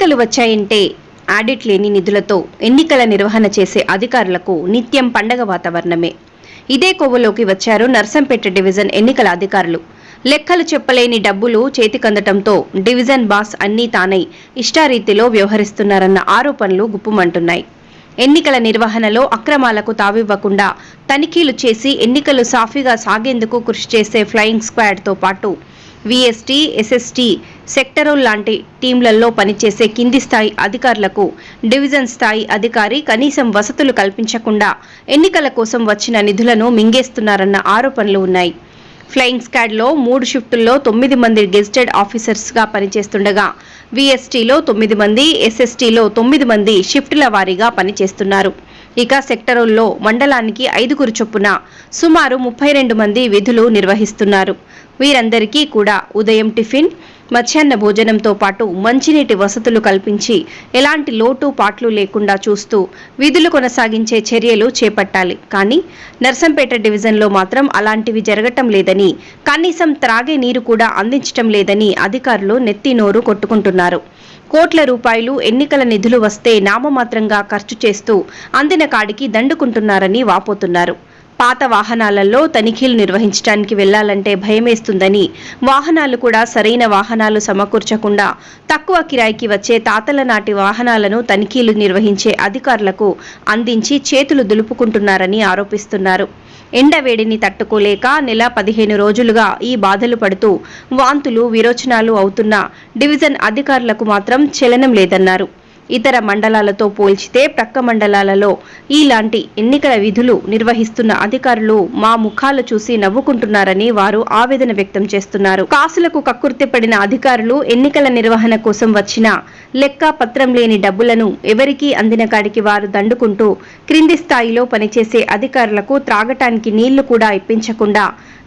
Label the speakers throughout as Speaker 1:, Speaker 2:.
Speaker 1: ఎన్నికలు వచ్చాయంటే ఆడిట్ లేని నిధులతో ఎన్నికల నిర్వహణ చేసే అధికారులకు నిత్యం పండగ వాతావరణమే. ఇదే కొవ్వులోకి వచ్చారు నర్సంపేట డివిజన్ ఎన్నికల అధికారులు. లెక్కలు చెప్పలేని డబ్బులు చేతికందటంతో డివిజన్ బాస్ అన్నీ తానై ఇష్టారీతిలో వ్యవహరిస్తున్నారన్న ఆరోపణలు గుప్పుమంటున్నాయి. ఎన్నికల నిర్వహణలో అక్రమాలకు తావివ్వకుండా తనిఖీలు చేసి ఎన్నికలు సాఫీగా సాగేందుకు కృషి చేసే ఫ్లయింగ్ స్క్వాడ్తో పాటు విఎస్టీ ఎస్ఎస్టీ సెక్టరోల్ లాంటి టీంలలో పనిచేసే కింది స్థాయి అధికారులకు డివిజన్ స్థాయి అధికారి కనీసం వసతులు కల్పించకుండా ఎన్నికల కోసం వచ్చిన నిధులను మింగేస్తున్నారన్న ఆరోపణలు ఉన్నాయి. ఫ్లయింగ్ స్క్వాడ్లో మూడు షిఫ్టుల్లో తొమ్మిది మంది గెజిటెడ్ ఆఫీసర్స్గా పనిచేస్తుండగా విఎస్టీలో తొమ్మిది మంది ఎస్ఎస్టీలో తొమ్మిది మంది షిఫ్టుల వారీగా పనిచేస్తున్నారు. ఇక సెక్టరుల్లో మండలానికి ఐదుగురు చొప్పున సుమారు ముప్పై రెండు మంది విధులు నిర్వహిస్తున్నారు. వీరందరికీ కూడా ఉదయం టిఫిన్ మధ్యాహ్న భోజనంతో పాటు మంచినీటి వసతులు కల్పించి ఎలాంటి లోటు పాట్లు లేకుండా చూస్తూ విధులు కొనసాగించే చర్యలు చేపట్టాలి. కానీ నర్సంపేట డివిజన్లో మాత్రం అలాంటివి జరగటం లేదని కనీసం త్రాగే నీరు కూడా అందించటం లేదని అధికారులు నెత్తి నోరు కొట్టుకుంటున్నారు. కోట్ల రూపాయలు ఎన్నికల నిధులు వస్తే నామమాత్రంగా ఖర్చు చేస్తూ అందిన కాడికి దండుకుంటున్నారని వాపోతున్నారు. పాత వాహనాలలో తనిఖీలు నిర్వహించడానికి వెళ్ళాలంటే భయమేస్తుందని. వాహనాలు కూడా సరైన వాహనాలు సమకూర్చకుండా తక్కువ కిరాయికి వచ్చే తాతల నాటి వాహనాలను తనిఖీలు నిర్వహించే అధికారులకు అందించి చేతులు దులుపుకుంటున్నారని ఆరోపిస్తున్నారు. ఎండవేడిని తట్టుకోలేక నెల పదిహేను రోజులుగా ఈ బాధలు పడుతూ వాంతులు విరోచనాలు అవుతున్న డివిజన్ అధికారులకు మాత్రం చలనం లేదన్నారు. ఇతర మండలాలతో పోల్చితే ప్రక్క మండలాలలో ఇలాంటి ఎన్నికల విధులు నిర్వహిస్తున్న అధికారులు మా ముఖాలు చూసి నవ్వుకుంటున్నారని వారు ఆవేదన వ్యక్తం చేస్తున్నారు. కాసులకు కక్కుర్తిపడిన అధికారులు ఎన్నికల నిర్వహణ కోసం వచ్చిన లెక్క పత్రం లేని డబ్బులను ఎవరికీ అందిన కాడికి వారు దండుకుంటూ క్రింది స్థాయిలో పనిచేసే అధికారులకు త్రాగటానికి నీళ్ళు కూడా ఇప్పించకుండా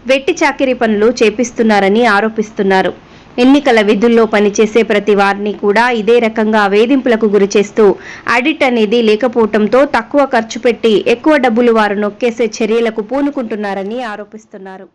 Speaker 1: వెట్టి చాకిరీ పనులు చేపిస్తున్నారని ఆరోపిస్తున్నారు. ఎన్నికల విధుల్లో పనిచేసే ప్రతి వారిని కూడా ఇదే రకంగా వేధింపులకు గురి చేస్తూ ఆడిట్ అనేది లేకపోవడంతో తక్కువ ఖర్చు పెట్టి ఎక్కువ డబ్బులు వారు నొక్కేసే చర్యలకు పూనుకుంటున్నారని ఆరోపిస్తున్నారు.